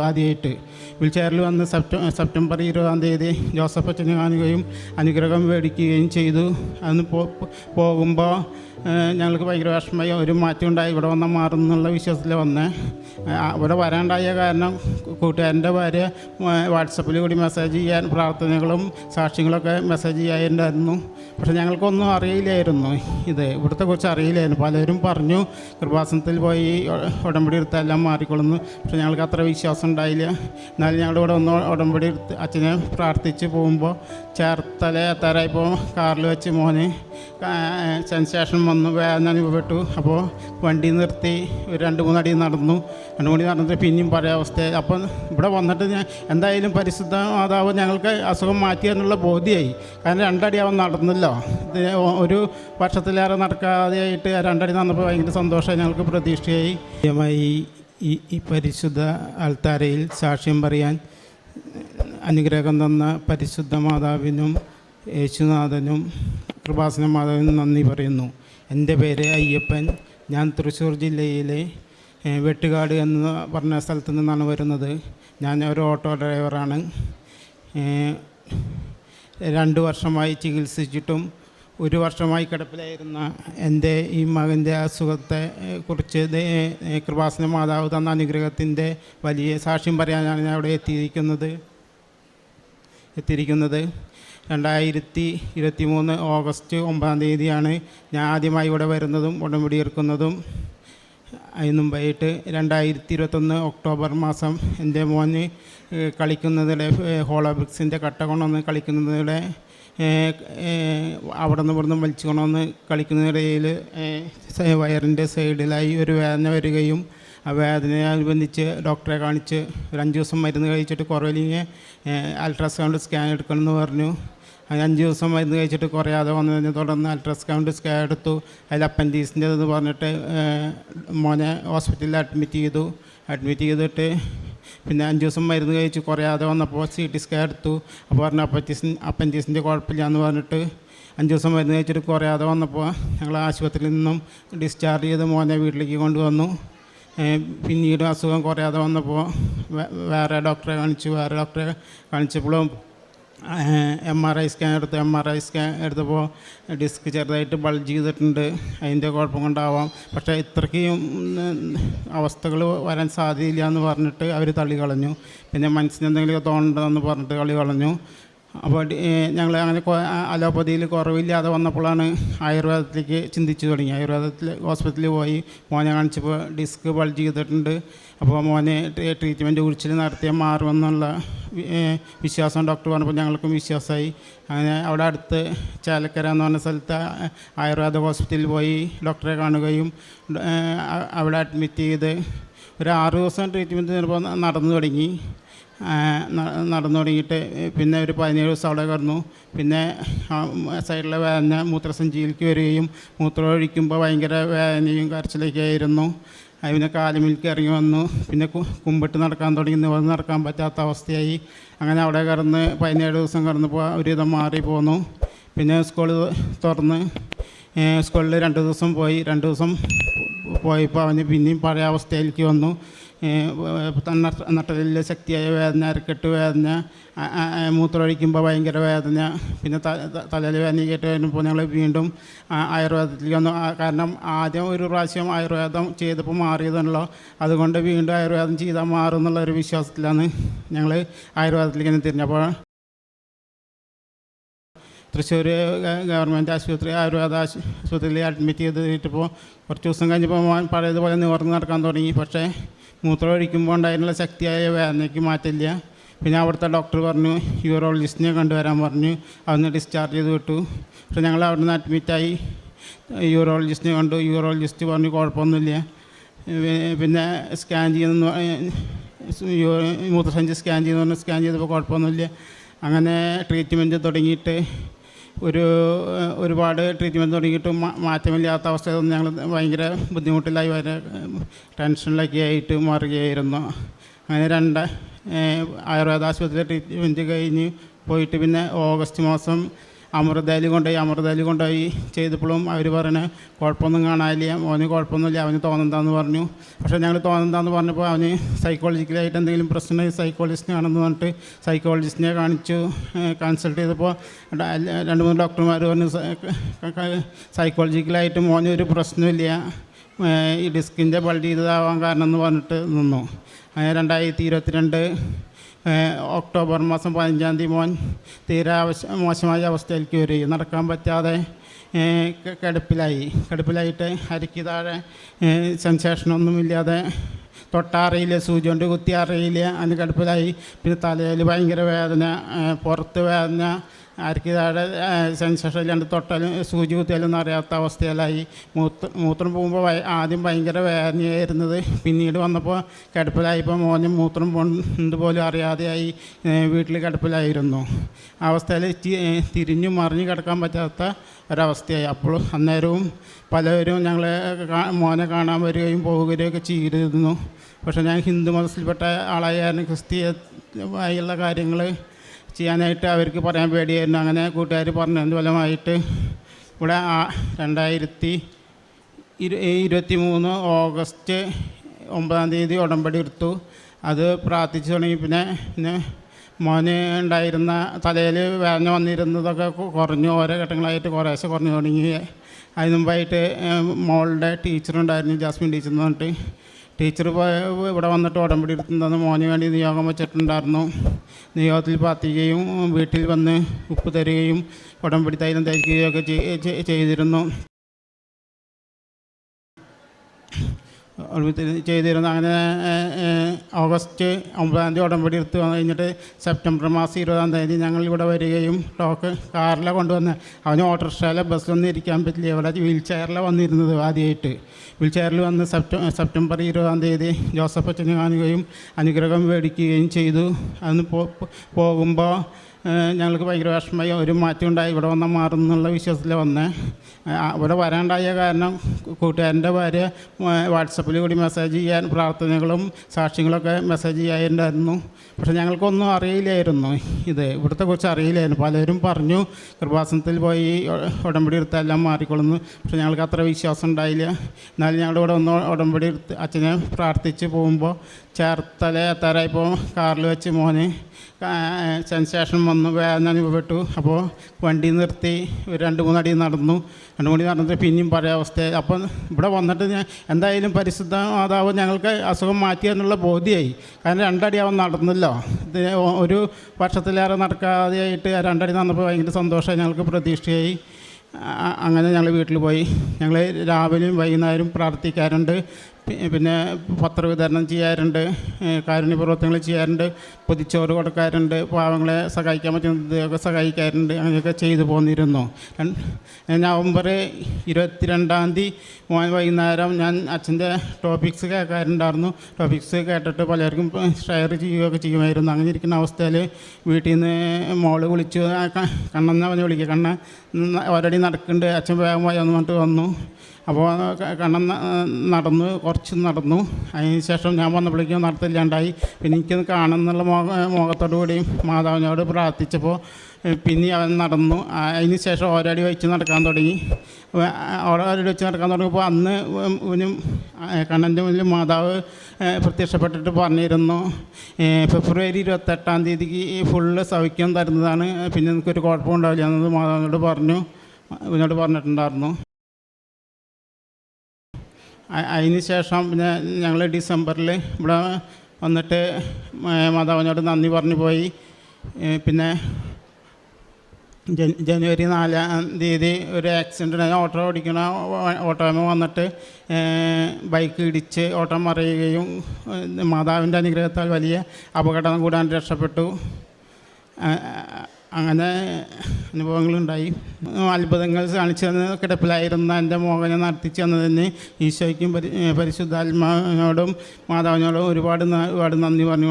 ആദ്യമായിട്ട് വിൽചെയറിൽ വന്ന് septum September ഇരുപതാം തീയതി ജോസഫ് അച്ഛനെ കാണുകയും അനുഗ്രഹം മേടിക്കുകയും ചെയ്തു. അന്ന് പോകുമ്പോൾ ഞങ്ങൾക്ക് ഭയങ്കര വിഷമമായി. ഒരു മാറ്റം ഉണ്ടായി. ഇവിടെ വന്നാൽ മാറും എന്നുള്ള വിശ്വാസത്തിൽ വന്നേ. ഇവിടെ വരാണ്ടായ കാരണം കൂട്ടുകാരന്റെ ഭാര്യ വാട്സപ്പിൽ കൂടി മെസ്സേജ് ചെയ്യാൻ പ്രാർത്ഥനകളും സാക്ഷ്യങ്ങളൊക്കെ മെസ്സേജ് ചെയ്യാനുണ്ടായിരുന്നു. പക്ഷേ ഞങ്ങൾക്കൊന്നും അറിയില്ലായിരുന്നു ഇത്. ഇവിടുത്തെ കുറിച്ച് അറിയില്ലായിരുന്നു. പലരും പറഞ്ഞു കൃപാസനത്തിൽ പോയി ഉടമ്പടി എടുത്താൽ എല്ലാം മാറിക്കൊള്ളുന്നു. പക്ഷേ ഞങ്ങൾക്ക് അത്ര വിശ്വാസം ഉണ്ടായില്ല. എന്നാലും ഞങ്ങളിവിടെ ഒന്ന് ഉടമ്പടി എടുത്ത് അച്ഛനെ പ്രാർത്ഥിച്ച് പോകുമ്പോൾ ചേർത്തല എത്താറായപ്പോൾ കാറിൽ വെച്ച് മോന് സെൻസേഷൻ വന്നു വേദന അനുഭവപ്പെട്ടു. അപ്പോൾ വണ്ടി നിർത്തി ഒരു രണ്ട് മൂന്നടി നടന്നു. രണ്ട് മൂന്ന് നടന്നിട്ട് പിന്നെയും പഴയ അവസ്ഥയായി. അപ്പം ഇവിടെ വന്നിട്ട് ഞാൻ എന്തായാലും പരിശുദ്ധ മാതാവ് ഞങ്ങൾക്ക് അസുഖം മാറ്റി എന്നുള്ള ബോധ്യമായി കാരണം രണ്ടടി അവൻ നടന്നല്ലോ. ഒരു വർഷത്തിലേറെ നടക്കാതെയായിട്ട് രണ്ടടി നടന്നപ്പോൾ ഭയങ്കര സന്തോഷമായി ഞങ്ങൾക്ക് പ്രതീക്ഷയായി. ഈ ഈ പരിശുദ്ധ ആൾത്താരയിൽ സാക്ഷ്യം പറയാൻ അനുഗ്രഹം തന്ന പരിശുദ്ധ മാതാവിനും യേശുനാഥനും കൃപാസന മാതാവിനും നന്ദി പറയുന്നു. എന്റെ പേര് അയ്യപ്പൻ. ഞാൻ തൃശ്ശൂർ ജില്ലയിലെ വെട്ടുകാട് എന്ന് പറഞ്ഞ സ്ഥലത്തു നിന്നാണ് വരുന്നത്. ഞാൻ ഒരു ഓട്ടോ ഡ്രൈവറാണ്. രണ്ട് വർഷമായി ചികിത്സിച്ചിട്ടും ഒരു വർഷമായി കിടപ്പിലായിരുന്ന എന്റെ ഈ മകന്റെ അസുഖത്തെ കുറിച്ച് കൃപാസന മാതാവ് തന്ന അനുഗ്രഹത്തിന്റെ വലിയ സാക്ഷ്യം പറയാനാണ് ഞാൻ അവിടെ എത്തിയിരിക്കുന്നത്. എത്തിയിരിക്കുന്നത്. രണ്ടായിരത്തി ഇരുപത്തി മൂന്ന് ഓഗസ്റ്റ് ഒമ്പതാം തീയതിയാണ് ഞാൻ ആദ്യമായി ഇവിടെ വരുന്നതും ഉടമ്പടി എടുക്കുന്നതും. അതിന് മുമ്പായിട്ട് രണ്ടായിരത്തി ഇരുപത്തൊന്ന് ഒക്ടോബർ മാസം എന്റെ മോന് കളിക്കുന്നതിലെ ഹോളോബിക്സിന്റെ കട്ട കൊണ്ടുവന്ന് കളിക്കുന്നതിടെ അവിടെ നിന്ന് ഇവിടുന്ന് വലിച്ചു കൊണ്ടുവന്ന് കളിക്കുന്നതിനിടയിൽ ഏഹ്, വയറിന്റെ സൈഡിലായി ഒരു വേദന വരികയും ആ വേദനയോടനുബന്ധിച്ച് ഡോക്ടറെ കാണിച്ച് ഒരു അഞ്ച് ദിവസം മരുന്ന് കഴിച്ചിട്ട് കുറവില്ലെങ്കിൽ അൾട്രാസൗണ്ട് സ്കാൻ എടുക്കണമെന്ന് പറഞ്ഞു. അങ്ങനെ അഞ്ച് ദിവസം മരുന്ന് കഴിച്ചിട്ട് കുറയാതെ വന്നതിനെ തുടർന്ന് അൾട്രാസൗണ്ട് സ്കാൻ എടുത്തു. അതിൽ അപ്പൻഡീസിന്റെ എന്ന് പറഞ്ഞിട്ട് മോനെ ഹോസ്പിറ്റലിൽ അഡ്മിറ്റ് ചെയ്തു. അഡ്മിറ്റ് ചെയ്തിട്ട് പിന്നെ അഞ്ച് ദിവസം മരുന്ന് കഴിച്ച് കുറയാതെ വന്നപ്പോൾ സി ടി സ്കാൻ എടുത്തു. അപ്പോൾ പറഞ്ഞു അപ്പൻഡീസിൻ അപ്പന്റീസിന്റെ കുഴപ്പമില്ല എന്ന് പറഞ്ഞിട്ട് അഞ്ച് ദിവസം മരുന്ന് കഴിച്ചിട്ട് കുറയാതെ വന്നപ്പോൾ ഞങ്ങൾ ആശുപത്രിയിൽ നിന്നും ഡിസ്ചാർജ് ചെയ്ത് മോനെ വീട്ടിലേക്ക് കൊണ്ടുവന്നു. പിന്നീട് അസുഖം കുറയാതെ വന്നപ്പോൾ വേറെ ഡോക്ടറെ കാണിച്ചു. വേറെ ഡോക്ടറെ കാണിച്ചപ്പോഴും എം ആർ ഐ സ്കാൻ എടുത്ത്. എം ആർ ഐ സ്കാൻ എടുത്തപ്പോൾ ഡിസ്ക് ചെറുതായിട്ട് ബൾജ് ചെയ്തിട്ടുണ്ട്. അതിന്റെ കുഴപ്പം കൊണ്ടാവാം. പക്ഷേ ഇത്രയ്ക്കും അവസ്ഥകൾ വരാൻ സാധ്യതയില്ല എന്ന് പറഞ്ഞിട്ട് അവർ തള്ളി കളഞ്ഞു. പിന്നെ മനസ്സിന് എന്തെങ്കിലുമൊക്കെ തോന്നണ്ടെന്ന് പറഞ്ഞിട്ട് കളി കളഞ്ഞു. അപ്പോൾ ഞങ്ങൾ അങ്ങനെ അലോപ്പതിയിൽ കുറവില്ലാതെ വന്നപ്പോഴാണ് ആയുർവേദത്തിലേക്ക് ചിന്തിച്ചു തുടങ്ങി. ആയുർവേദത്തിൽ ഹോസ്പിറ്റലിൽ പോയി. മോനെ കാണിച്ചപ്പോൾ ഡിസ്ക് ബൾജ് ചെയ്തിട്ടുണ്ട്. അപ്പോൾ മോനെ ട്രീ- ട്രീറ്റ്മെന്റ് കുറിച്ചിൽ നടത്തിയാൽ മാറുമെന്നുള്ള വിശ്വാസം ഡോക്ടർ പറഞ്ഞപ്പോൾ ഞങ്ങൾക്കും വിശ്വാസമായി. അങ്ങനെ അവിടെ അടുത്ത് ചാലക്കര എന്ന് പറഞ്ഞ സ്ഥലത്ത് ആയുർവേദ ഹോസ്പിറ്റലിൽ പോയി ഡോക്ടറെ കാണുകയും അവിടെ അഡ്മിറ്റ് ചെയ്ത് ഒരു ആറ് ദിവസം ട്രീറ്റ്മെന്റ് ചിലപ്പോൾ നടന്നു തുടങ്ങി. നടന്നു തുടങ്ങിയിട്ട് പിന്നെ ഒരു പതിനേഴ് ദിവസം അവിടെ കിടന്നു. പിന്നെ സൈഡിലെ വേദന മൂത്രസഞ്ചിയിലേക്ക് വരികയും മൂത്രം ഒഴിക്കുമ്പോൾ ഭയങ്കര വേദനയും കരച്ചിലൊക്കെ ആയിരുന്നു. അത് പിന്നെ കാലുമിൽക്ക് ഇറങ്ങി വന്നു. പിന്നെ കുമ്പിട്ട് നടക്കാൻ തുടങ്ങി. നിവർന്ന് നടക്കാൻ പറ്റാത്ത അവസ്ഥയായി. അങ്ങനെ അവിടെ കിടന്ന് പതിനേഴ് ദിവസം കിടന്നപ്പോൾ ഒരുവിധം മാറി പോന്നു. പിന്നെ സ്കൂൾ തുറന്ന് സ്കൂളിൽ രണ്ട് ദിവസം പോയി. രണ്ട് ദിവസം പോയപ്പോൾ അവന് പിന്നെയും പഴയ അവസ്ഥയിലേക്ക് വന്നു. നട്ടലിലെ ശക്തിയായ വേദന അരക്കെട്ട് വേദന മൂത്രമൊഴിക്കുമ്പോൾ ഭയങ്കര വേദന പിന്നെ തലയിൽ വേദന കേട്ട് വരുമ്പോൾ ഞങ്ങൾ വീണ്ടും ആയുർവേദത്തിലേക്ക് വന്നു. കാരണം ആദ്യം ഒരു പ്രാവശ്യം ആയുർവേദം ചെയ്തപ്പോൾ മാറിയതാണല്ലോ അതുകൊണ്ട് വീണ്ടും ആയുർവേദം ചെയ്താൽ മാറും എന്നുള്ള ഒരു വിശ്വാസത്തിലാണ് ഞങ്ങൾ ആയുർവേദത്തിലേക്ക് തന്നെ തിരിഞ്ഞപ്പോൾ തൃശ്ശൂർ ഗവൺമെന്റ് ആശുപത്രി ആയുർവേദ ആശുപത്രിയിൽ അഡ്മിറ്റ് ചെയ്തിട്ടിപ്പോൾ കുറച്ച് ദിവസം കഴിഞ്ഞപ്പോൾ പഴയതുപോലെ നിവർന്ന് നടക്കാൻ തുടങ്ങി. പക്ഷേ മൂത്രം ഒഴിക്കുമ്പോൾ ഉണ്ടായിരുന്നുള്ള ശക്തിയായ വേദനയ്ക്ക് മാറ്റില്ല പിന്നെ അവിടുത്തെ ഡോക്ടർ പറഞ്ഞു യൂറോളജിസ്റ്റിനെ കണ്ടുവരാൻ പറഞ്ഞു. അവിടുന്ന് ഡിസ്ചാർജ് ചെയ്ത് വിട്ടു. പക്ഷേ ഞങ്ങൾ അവിടെ നിന്ന് അഡ്മിറ്റായി യൂറോളജിസ്റ്റിനെ കണ്ടു. യൂറോളജിസ്റ്റ് പറഞ്ഞു കുഴപ്പമൊന്നുമില്ല. പിന്നെ സ്കാൻ ചെയ്യുന്ന മൂത്രസഞ്ചി സ്കാൻ ചെയ്യുന്ന സ്കാൻ ചെയ്തപ്പോൾ കുഴപ്പമൊന്നുമില്ല. അങ്ങനെ ട്രീറ്റ്മെന്റ് തുടങ്ങിയിട്ട് ഒരു ഒരുപാട് ട്രീറ്റ്മെന്റ് തുടങ്ങിയിട്ടും മാറ്റമില്ലാത്ത അവസ്ഥയിൽ ഞങ്ങൾ ഭയങ്കര ബുദ്ധിമുട്ടിലായി വരെ ടെൻഷനിലൊക്കെ ആയിട്ട് മാറുകയായിരുന്നു. അങ്ങനെ രണ്ട് ആയുർവേദ ആശുപത്രിയിലെ ട്രീറ്റ്മെന്റ് കഴിഞ്ഞ് പോയിട്ട് പിന്നെ ഓഗസ്റ്റ് മാസം അമൃതയിൽ കൊണ്ടുപോയി അമൃതാലി കൊണ്ടുപോയി ചെയ്തപ്പോഴും അവർ പറയണ കുഴപ്പമൊന്നും കാണാനില്ല അവന് കുഴപ്പമൊന്നുമില്ല അവന് തോന്നുന്നതാന്ന് പറഞ്ഞു. പക്ഷേ ഞങ്ങൾ തോന്നുന്നതാന്ന് പറഞ്ഞപ്പോൾ അവന് സൈക്കോളജിക്കലായിട്ട് എന്തെങ്കിലും പ്രശ്നം സൈക്കോളജിസ്റ്റിനെ ആണെന്ന് പറഞ്ഞിട്ട് സൈക്കോളജിസ്റ്റിനെ കാണിച്ചു കൺസൾട്ട് ചെയ്തപ്പോൾ രണ്ട് മൂന്ന് ഡോക്ടർമാർ പറഞ്ഞു സൈക്കോളജിക്കലായിട്ട് മോന് ഒരു പ്രശ്നമില്ല ഈ ഡിസ്കിന്റെ ബൾഡ് ചെയ്തതാവാൻ കാരണം എന്ന് പറഞ്ഞിട്ട് നിന്നു. രണ്ടായിരത്തി ഇരുപത്തിരണ്ട് ഒക്ടോബർ മാസം പതിനഞ്ചാം തീയതി മോൻ തീരെ ആവശ്യ മോശമായ അവസ്ഥയിലേക്ക് വരികയും നടക്കാൻ പറ്റാതെ കടുപ്പിലായി കടുപ്പിലായിട്ട് കിടപ്പിലായി. കിടപ്പിലായിട്ട് അരിക്ക് താഴെ സെൻസേഷനൊന്നുമില്ലാതെ തൊട്ടറിയില്ല സൂചി കൊണ്ട് കുത്തി അറിയില്ല അതിന് കിടപ്പിലായി. പിന്നെ തലയിൽ ഭയങ്കര വേദന പുറത്ത് വേദന ആർക്ക് താഴെ സെൻസേഷൻ ഇല്ലാണ്ട് തൊട്ടാലും സൂചി കുത്തിയാലും അറിയാത്ത അവസ്ഥയിലായി. മൂത്ര മൂത്രം പോകുമ്പോൾ ആദ്യം ഭയങ്കര വേദനയായിരുന്നത്. പിന്നീട് വന്നപ്പോൾ കിടപ്പിലായപ്പോൾ മോനും മൂത്രം പോണ്ട് പോലും അറിയാതെയായി വീട്ടിൽ കിടപ്പിലായിരുന്നു. അവസ്ഥയിൽ തിരിഞ്ഞു മറിഞ്ഞു കിടക്കാൻ പറ്റാത്ത ഒരവസ്ഥയായി. അപ്പോൾ അന്നേരവും പലവരും ഞങ്ങളെ മോനെ കാണാൻ വരികയും പോവുകയൊക്കെ ചെയ്തിരുന്നു. പക്ഷേ ഞാൻ ഹിന്ദു മതത്തിൽപ്പെട്ട ആളായാലും ക്രിസ്തീയമായുള്ള കാര്യങ്ങൾ ചെയ്യാനായിട്ട് അവർക്ക് പറയാൻ പേടിയായിരുന്നു. അങ്ങനെ കൂട്ടുകാർ പറഞ്ഞതിന്റെ ഫലമായിട്ട്? ഇവിടെ രണ്ടായിരത്തി ഇരു ഇരുപത്തി മൂന്ന് ഓഗസ്റ്റ് ഒമ്പതാം തീയതി ഉടമ്പടി എടുത്തു. അത് പ്രാർത്ഥിച്ചു തുടങ്ങി. പിന്നെ പിന്നെ മോന് ഉണ്ടായിരുന്ന തലയിൽ വേദന വന്നിരുന്നതൊക്കെ കുറഞ്ഞു. ഓരോ ഘട്ടങ്ങളായിട്ട് കുറേശ്ശെ കുറഞ്ഞു തുടങ്ങി. അതിന് മുമ്പായിട്ട് മോളുടെ ടീച്ചറുണ്ടായിരുന്നു ജാസ്മിൻ ടീച്ചർ എന്ന് പറഞ്ഞിട്ട്. ടീച്ചർ ഇവിടെ വന്നിട്ട് ഉടമ്പടി എടുത്തുണ്ടെന്ന് മോന് വേണ്ടി നിയോഗം വെച്ചിട്ടുണ്ടായിരുന്നു. നിയോഗത്തിൽ പ്രാർത്ഥിക്കുകയും വീട്ടിൽ വന്ന് ഉപ്പ് തരികയും ഉടമ്പടി തൈലം തയ്ക്കുകയും ഒക്കെ ചെയ്- ചെയ്- ചെയ്തിരുന്നു ഉടമ്പടി ചെയ്തിരുന്നു. അങ്ങനെ ഓഗസ്റ്റ് ഒമ്പതാം തീയതി ഉടമ്പടി എടുത്ത് വന്നു കഴിഞ്ഞിട്ട് സെപ്റ്റംബർ മാസം ഇരുപതാം തീയതി ഞങ്ങൾ ഇവിടെ വരികയും ടോക്ക് കാറിലെ കൊണ്ടുവന്ന് അവന് ഓട്ടോറിക്ഷയിലെ ബസ്സിലൊന്നും ഇരിക്കാൻ പറ്റില്ല. ഇവിടെ വീൽ ചെയറിൽ വന്നിരുന്നത് ആദ്യമായിട്ട്. വീൽ ചെയറിൽ വന്ന് സെപ്റ്റം സെപ്റ്റംബർ ഇരുപതാം തീയതി ജോസഫ് അച്ഛനെ കാണുകയും അനുഗ്രഹം മേടിക്കുകയും ചെയ്തു. അന്ന് പോകുമ്പോൾ ഞങ്ങൾക്ക് ഭയങ്കര വിഷമമായി. ഒരു മാറ്റം ഉണ്ടായി ഇവിടെ വന്നാൽ മാറും എന്നുള്ള വിശ്വാസത്തിൽ വന്നേ. ഇവിടെ വരാണ്ടായ കാരണം കൂട്ടുകാരന്റെ ഭാര്യ വാട്സപ്പിൽ കൂടി മെസ്സേജ് ചെയ്യാൻ പ്രാർത്ഥനകളും സാക്ഷ്യങ്ങളൊക്കെ മെസ്സേജ് ചെയ്യാറുണ്ടായിരുന്നു പക്ഷേ ഞങ്ങൾക്കൊന്നും അറിയില്ലായിരുന്നു ഇത്. ഇവിടുത്തെ കുറിച്ച് അറിയില്ലായിരുന്നു. പലരും പറഞ്ഞു കൃപാസനത്തിൽ പോയി ഉടമ്പടി എടുത്താൽ എല്ലാം മാറിക്കൊള്ളുന്നു. പക്ഷേ ഞങ്ങൾക്ക് അത്ര വിശ്വാസം ഉണ്ടായില്ല. എന്നാലും ഞങ്ങളുടെ ഇവിടെ ഒന്ന് ഉടമ്പടി എടുത്ത് അച്ഛനെ പ്രാർത്ഥിച്ച് പോകുമ്പോൾ ചേർത്തല എത്താറായപ്പോൾ കാറിൽ വെച്ച് മോന് സെൻസേഷൻ വന്നു വേദന അനുഭവപ്പെട്ടു. അപ്പോൾ വണ്ടി നിർത്തി ഒരു രണ്ട് മൂന്നടി നടന്നു. രണ്ട് മൂന്നടി നടന്നിട്ട് പിന്നെയും പഴയ അവസ്ഥ അപ്പം ഇവിടെ വന്നിട്ട് ഞാൻ എന്തായാലും പരിശുദ്ധ മാതാവ് ഞങ്ങൾക്ക് അസുഖം മാറ്റി എന്നുള്ള ബോധ്യമായി കാരണം രണ്ടടി അവൻ നടന്നല്ലോ. ഒരു വർഷത്തിലേറെ നടക്കാതെയായിട്ട് രണ്ടടി നടന്നപ്പോൾ ഭയങ്കര സന്തോഷമായി. ഞങ്ങൾക്ക് പ്രതീക്ഷയായി. അങ്ങനെ ഞങ്ങൾ വീട്ടിൽ പോയി. ഞങ്ങൾ രാവിലെയും വൈകുന്നേരം പ്രാർത്ഥിക്കാറുണ്ട്. പിന്നെ പത്രവിതരണം ചെയ്യാറുണ്ട് കാരുണ്യ പ്രവർത്തനങ്ങൾ ചെയ്യാറുണ്ട് പൊതിച്ചോറ് കൊടുക്കാറുണ്ട് പാവങ്ങളെ സഹായിക്കാൻ പറ്റുന്നതൊക്കെ സഹായിക്കാറുണ്ട് അങ്ങനെയൊക്കെ ചെയ്തു പോന്നിരുന്നു. നവംബർ ഇരുപത്തിരണ്ടാം തീയതി മോൻ വൈകുന്നേരം ഞാൻ അച്ഛന്റെ ടോപ്പിക്സ് കേൾക്കാറുണ്ടായിരുന്നു. ടോപ്പിക്സ് കേട്ടിട്ട് പലർക്കും ഷെയർ ചെയ്യുകയൊക്കെ ചെയ്യുമായിരുന്നു. അങ്ങനെ ഇരിക്കുന്ന അവസ്ഥയിൽ വീട്ടിൽ നിന്ന് മോൾ വിളിച്ചു കണ്ണെന്ന് പറഞ്ഞ് വിളിക്കുക. കണ്ണ ഒരടി നടക്കുന്നുണ്ട് അച്ഛൻ വേഗം പോയി എന്ന് പറഞ്ഞിട്ട് വന്നു. അപ്പോൾ കണ്ണൻ നടന്നു കുറച്ച് നടന്നു. അതിന് ശേഷം ഞാൻ വന്നപ്പോഴേക്കും നടത്തില്ലാണ്ടായി. പിന്നെ എനിക്കൊന്ന് കാണുന്നുള്ള മോഹ മോഹത്തോടു കൂടി മാതാവിനോട് പ്രാർത്ഥിച്ചപ്പോൾ പിന്നെ അവൻ നടന്നു. അതിന് ശേഷം ഓരോടി വെച്ച് നടക്കാൻ തുടങ്ങി. ഓരോടി വെച്ച് നടക്കാൻ തുടങ്ങിയപ്പോൾ അന്ന് ഇവനും കണ്ണന്റെ മുന്നിൽ മാതാവ് പ്രത്യക്ഷപ്പെട്ടിട്ട് പറഞ്ഞിരുന്നു ഫെബ്രുവരി ഇരുപത്തെട്ടാം തീയതിക്ക് ഫുള്ള് സൗഖ്യം തരുന്നതാണ് പിന്നെ എനിക്കൊരു കുഴപ്പമുണ്ടാവില്ല എന്നത് മാതാവിനോട് പറഞ്ഞു ഇവനോട് പറഞ്ഞിട്ടുണ്ടായിരുന്നു. അതിന് ശേഷം പിന്നെ ഞങ്ങൾ ഡിസംബറിൽ ഇവിടെ വന്നിട്ട് മാതാവിനോട് നന്ദി പറഞ്ഞു പോയി. പിന്നെ ജനുവരി നാലാം തീയതി ഒരു ആക്സിഡന്റ് ഉണ്ടായി. ഓട്ടോ ഓടിക്കണ ഓട്ടോമ വന്നിട്ട് ബൈക്ക് ഇടിച്ച് ഓട്ടം മറിയുകയും മാതാവിന്റെ അനുഗ്രഹത്താൽ വലിയ അപകടം കൂടാൻ രക്ഷപ്പെട്ടു. അങ്ങനെ അനുഭവങ്ങളുണ്ടായി. അത്ഭുതങ്ങൾ കാണിച്ചു തന്ന് കിടപ്പിലായിരുന്ന എന്റെ മോഹനെ നടത്തിച്ചു തന്നതിന് ഈശോയ്ക്കും പരി പരിശുദ്ധാത്മാവിനോടും മാതാവിനോടും ഒരുപാട് ഒരുപാട് നന്ദി പറഞ്ഞു